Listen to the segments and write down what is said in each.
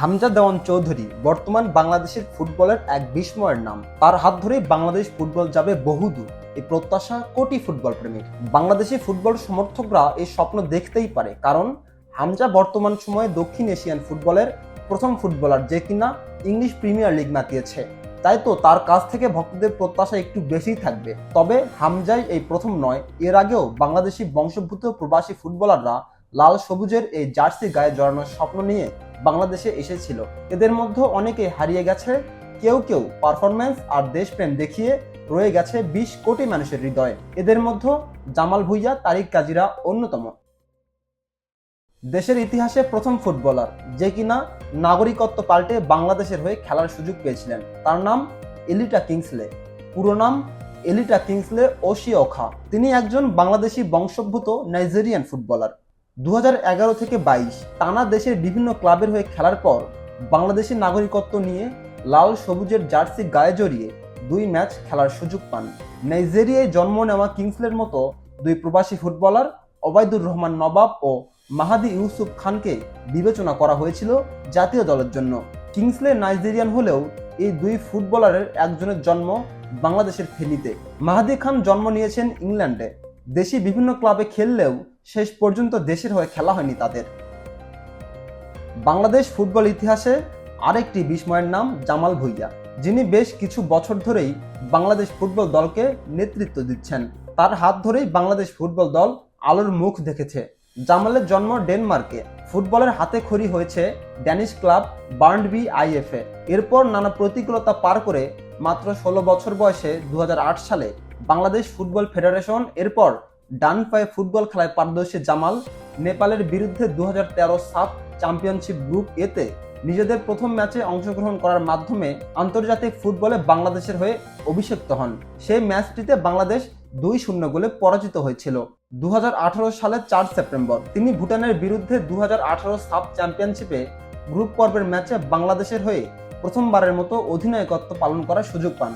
হামজা দেওয়ান চৌধুরী বর্তমান বাংলাদেশের ফুটবলের এক বিস্ময়ের নাম। তার হাত ধরেই বাংলাদেশ ফুটবল যাবে বহুদূর। এই প্রত্যাশা কোটি ফুটবল প্রেমিক বাংলাদেশি ফুটবল সমর্থকরা এই স্বপ্ন দেখতেই পারে, কারণ হামজা বর্তমান সময়ে দক্ষিণ এশিয়ান ফুটবলের প্রথম ফুটবলার যে কিনা ইংলিশ প্রিমিয়ার লিগ মাতিয়েছে তাই তো তার কাছ থেকে ভক্তদের প্রত্যাশা একটু বেশিই থাকবে। তবে হামজাই এই প্রথম নয়, এর আগেও বাংলাদেশি বংশোদ্ভূত প্রবাসী ফুটবলাররা লাল সবুজের এই জার্সি গায়ে জড়ানোর স্বপ্ন নিয়ে বাংলাদেশে এসেছিল। এদের মধ্যে অনেকে হারিয়ে গেছে, কেউ কেউ পারফরম্যান্স আর দেশপ্রেম দেখিয়ে রয়ে গেছে বিশ কোটি মানুষের হৃদয়ে। এদের মধ্যে জামাল ভুইয়া, তারিক কাজিরা অন্যতম। দেশের ইতিহাসে প্রথম ফুটবলার, যে কিনা নাগরিকত্ব পাল্টে বাংলাদেশের হয়ে খেলার সুযোগ পেয়েছিলেন। তার নাম এলিটা কিংসলে। পুরো নাম এলিটা কিংসলে ওশি ওখা। তিনি একজন বাংলাদেশি বংশোদ্ভূত নাইজেরিয়ান ফুটবলার দু হাজার এগারো থেকে বাইশ, টানা দেশের বিভিন্ন ক্লাবের হয়ে খেলার পর বাংলাদেশের নাগরিকত্ব নিয়ে লাল সবুজের জার্সি গায়ে জড়িয়ে দুই ম্যাচ খেলার সুযোগ পান। নাইজেরিয়ায় জন্ম নেওয়া কিংসলের মতো দুই প্রবাসী ফুটবলার ওবায়দুর রহমান নবাব ও মাহাদি ইউসুফ খানকে বিবেচনা করা হয়েছিল জাতীয় দলের জন্য। কিংসলে নাইজেরিয়ান হলেও এই দুই ফুটবলারের একজনের জন্ম বাংলাদেশের ফেনীতে। মাহাদি খান জন্ম নিয়েছেন ইংল্যান্ডে। দেশি বিভিন্ন ক্লাবে খেললেও শেষ পর্যন্ত দেশের হয়ে খেলা হয়নি তাদের। বাংলাদেশ ফুটবল ইতিহাসে আরেকটি বিস্ময়ের নাম জামাল ভুইয়া, যিনি বেশ কিছু বছর ধরেই বাংলাদেশ ফুটবল দলকে নেতৃত্ব দিচ্ছেন। তার হাত ধরেই বাংলাদেশ ফুটবল দল আলোর মুখ দেখেছে। জামালের জন্ম ডেনমার্কে, ফুটবলের হাতে খড়ি হয়েছে ড্যানিশ ক্লাব বার্নবি আইএফএ। এরপর নানা প্রতিকূলতা পার করে মাত্র ষোলো বছর বয়সে দু হাজার আট সালে বাংলাদেশ ফুটবল ফেডারেশন এরপর ডান পায়ে ফুটবল খেলায় পারদর্শী জামাল, নেপালের বিরুদ্ধে দু সাফ চ্যাম্পিয়নশিপ গ্রুপ এতে নিজেদের প্রথম ম্যাচে অংশগ্রহণ করার মাধ্যমে আন্তর্জাতিক ফুটবলে বাংলাদেশের হয়ে অভিষিক্ত হন। সেই ম্যাচটিতে বাংলাদেশ দুই শূন্য গোলে পরাজিত হয়েছিল। দু হাজার আঠারো সালের চার সেপ্টেম্বর তিনি ভুটানের বিরুদ্ধে দু সাফ চ্যাম্পিয়নশিপে গ্রুপ পর্বের ম্যাচে বাংলাদেশের হয়ে প্রথমবারের মতো অধিনায়কত্ব পালন করার সুযোগ পান।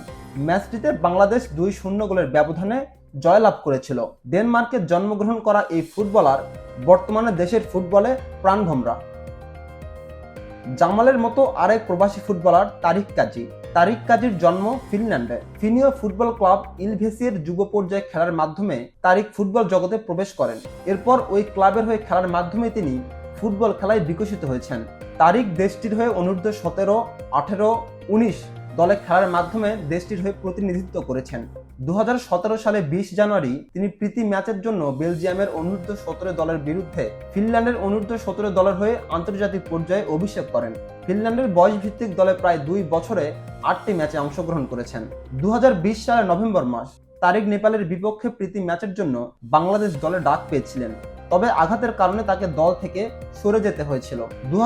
ম্যাচটিতে বাংলাদেশ দুই শূন্য গোলের ব্যবধানে জয়লাভ করেছিল। ডেনমার্কে জন্মগ্রহণ করা এই ফুটবলার বর্তমানে দেশের ফুটবলে প্রাণভমরা জামালের মতো আরেক প্রবাসী ফুটবলার তারিক কাজী। তারিক কাজীর জন্ম ফিনল্যান্ডে। ফিনীয় ফুটবল ক্লাব ইলভেসিয়ের যুব পর্যায়ে খেলার মাধ্যমে তারিক ফুটবল জগতে প্রবেশ করেন। এরপর ওই ক্লাবের হয়ে খেলার মাধ্যমে তিনি ফুটবল খেলায় বিকশিত হয়েছেন। তারিক দেশটির হয়ে অনূর্ধ্ব সতেরো, আঠেরো, উনিশ দলে খেলার মাধ্যমে দেশটির হয়ে প্রতিনিধিত্ব করেছেন। দু হাজার সতেরো সালে বিশ জানুয়ারি তিনি প্রীতি ম্যাচের জন্য বেলজিয়ামের অনূর্ধ্ব সতেরো দলের বিরুদ্ধে ফিনল্যান্ডের অনূর্ধ্ব সতেরো দলের হয়ে আন্তর্জাতিক পর্যায়ে অভিষেক করেন। ফিনল্যান্ডের বয়স ভিত্তিক দলে প্রায় দুই বছরে আটটি ম্যাচে অংশগ্রহণ করেছেন। দু হাজার বিশ সালের নভেম্বর মাস তারিক নেপালের বিপক্ষে প্রীতি ম্যাচের জন্য বাংলাদেশ দলে ডাক পেয়েছিলেন। তবে আঘাতের কারণে তাকে দল থেকে সরে যেতে হয়েছিল। দু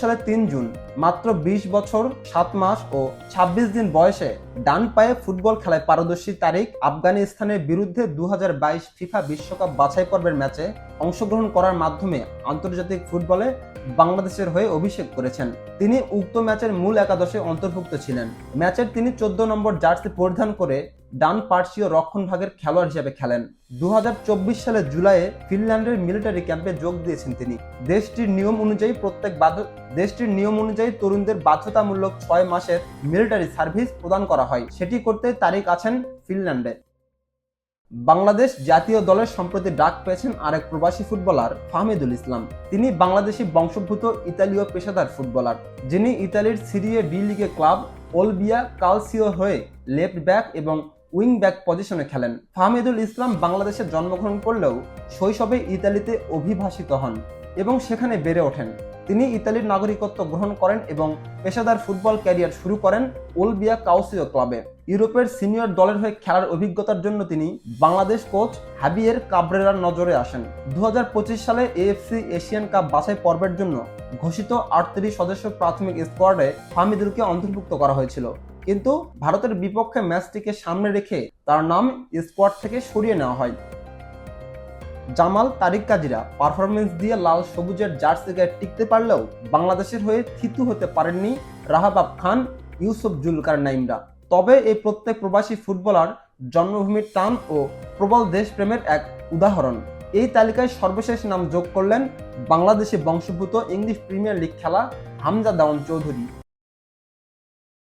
সালের তিন জুন, মাত্র ২০ বছর, সাত মাস ও ২৬ দিন বয়সে ডান পায়ে ফুটবল খেলায় পারদর্শী তারিক আফগানিস্তানের বিরুদ্ধে দু হাজার বাইশ ফিফা বিশ্বকাপ বাছাই পর্বের ম্যাচে অংশগ্রহণ করার মাধ্যমে আন্তর্জাতিক ফুটবলে বাংলাদেশের হয়ে অভিষেক করেছেন। তিনি উক্ত ম্যাচের মূল একাদশে অন্তর্ভুক্ত ছিলেন। ম্যাচের তিনি চোদ্দ নম্বর জার্সি পরিধান করে ডান পার্শ্বীয় রক্ষণ ভাগের খেলোয়াড় হিসেবে খেলেন। দু হাজার চব্বিশ সালের জুলাইয়ে ফিনল্যান্ডের মিলিটারি ক্যাম্পে যোগ দিয়েছেন তিনি। দেশটির নিয়ম অনুযায়ী প্রত্যেক দেশটির নিয়ম অনুযায়ী তরুণদের বাধ্যতামূলক ছয় মাসের মিলিটারি সার্ভিস প্রদান করা হয়। সেটি করতে তারিখ আছেন ফিনল্যান্ডে। বাংলাদেশ জাতীয় দলের সম্প্রতি ডাক পেয়েছেন আরেক প্রবাসী ফুটবলার ফাহমিদুল ইসলাম। তিনি বাংলাদেশি বংশোদ্ভূত ইতালীয় পেশাদার ফুটবলার, যিনি ইতালির সিরিয়ে ডি লিগে ক্লাব ওলবিয়া কালসিও হয়ে লেফট ব্যাক এবং উইং ব্যাক পজিশনে খেলেন। ফাহমিদুল ইসলাম বাংলাদেশে জন্মগ্রহণ করলেও শৈশবে ইতালিতে অভিভাষিত হন এবং সেখানে বেড়ে ওঠেন। তিনি ইতালির নাগরিকত্ব গ্রহণ করেন এবং পেশাদার ফুটবল ক্যারিয়ার শুরু করেন ওলবিয়া কাউসিও ক্লাবে। ইউরোপের সিনিয়র দলের হয়ে খেলার অভিজ্ঞতার জন্য তিনি বাংলাদেশ কোচ হাবিয়ের কাবরেরার নজরে আসেন। দু হাজার পঁচিশ সালে এএফসি এশিয়ান কাপ বাছাই পর্বের জন্য ঘোষিত আটত্রিশ সদস্য প্রাথমিক স্কোয়াডে ফামিদুলকে অন্তর্ভুক্ত করা হয়েছিল। কিন্তু ভারতের বিপক্ষে ম্যাচটিকে সামনে রেখে তার নাম স্কোয়াড থেকে সরিয়ে নেওয়া হয়। জামাল তারিক কাজিরা পারফরমেন্স দিয়ে লাল সবুজের জার্সি গায়ে টিকতে পারলেও বাংলাদেশের হয়ে থিতু হতে পারেননি রাহাবাব খান, ইউসুফ জুলকার নাইমরা। তবে এই প্রত্যেক প্রবাসী ফুটবলার জন্মভূমির টান ও প্রবল দেশপ্রেমের এক উদাহরণ। এই তালিকায় সর্বশেষ নাম যোগ করলেন বাংলাদেশে বংশোদ্ভূত ইংলিশ প্রিমিয়ার লিগ খেলা হামজা দাওয়ান চৌধুরী।